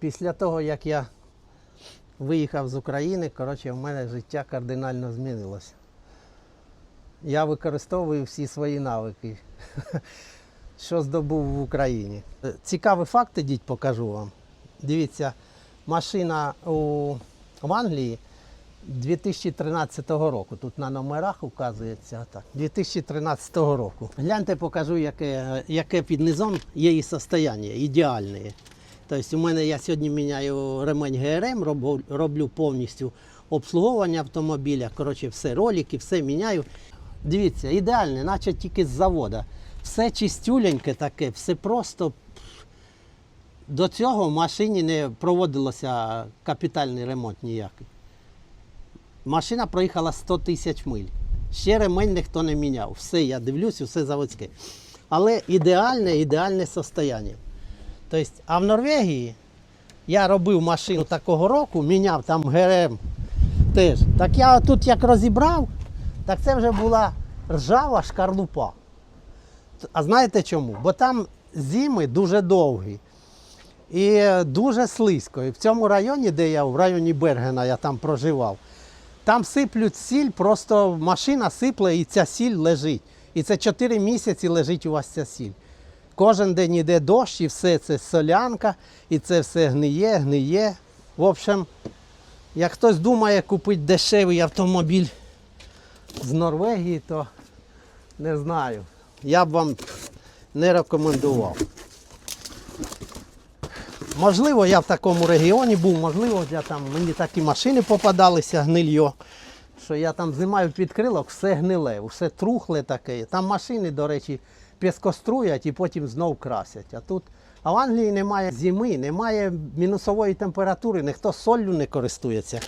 Після того, як я виїхав з України, коротше, в мене життя кардинально змінилося. Я використовую всі свої навики, що здобув в Україні. Е, Цікавий факт, ідіть покажу вам. Дивіться, машина у, в Англії 2013 року. Тут на номерах указується так. 2013 року. Гляньте, покажу, яке, яке під низом є і состояння, ідеальне. Тобто у мене я сьогодні міняю ремень ГРМ, роблю, роблю повністю обслуговування автомобіля. Коротше, все, ролики, все міняю. Дивіться, ідеальне, наче тільки з завода. Все чистюленьке таке, все просто. До цього в машині не проводилося капітальний ремонт ніякий. Машина проїхала 100 тисяч миль. Ще ремень ніхто не міняв. Все, я дивлюсь, все заводське. Але ідеальне, ідеальне состояння. Тобто, а в Норвегії я робив машину такого року, міняв там ГРМ теж. Так я тут як розібрав, так це вже була ржава шкарлупа. А знаєте чому? Бо там зими дуже довгі і дуже слизько. І в цьому районі, де я, в районі Бергена, я там проживав, там сиплють сіль, просто машина сипле і ця сіль лежить. І це 4 місяці лежить у вас ця сіль. Кожен день йде дощ, і все це солянка, і це все гниє, гниє. В общем, як хтось думає купити дешевий автомобіль з Норвегії, то не знаю. Я б вам не рекомендував. Можливо, я в такому регіоні був, можливо, я там, мені такі машини попадалися гнильо, що я там знімаю під крилок, все гниле, все трухле таке. Там машини, до речі, піскоструять і потім знов красять. А тут а в Англії немає зими, немає мінусової температури, ніхто солью не користується.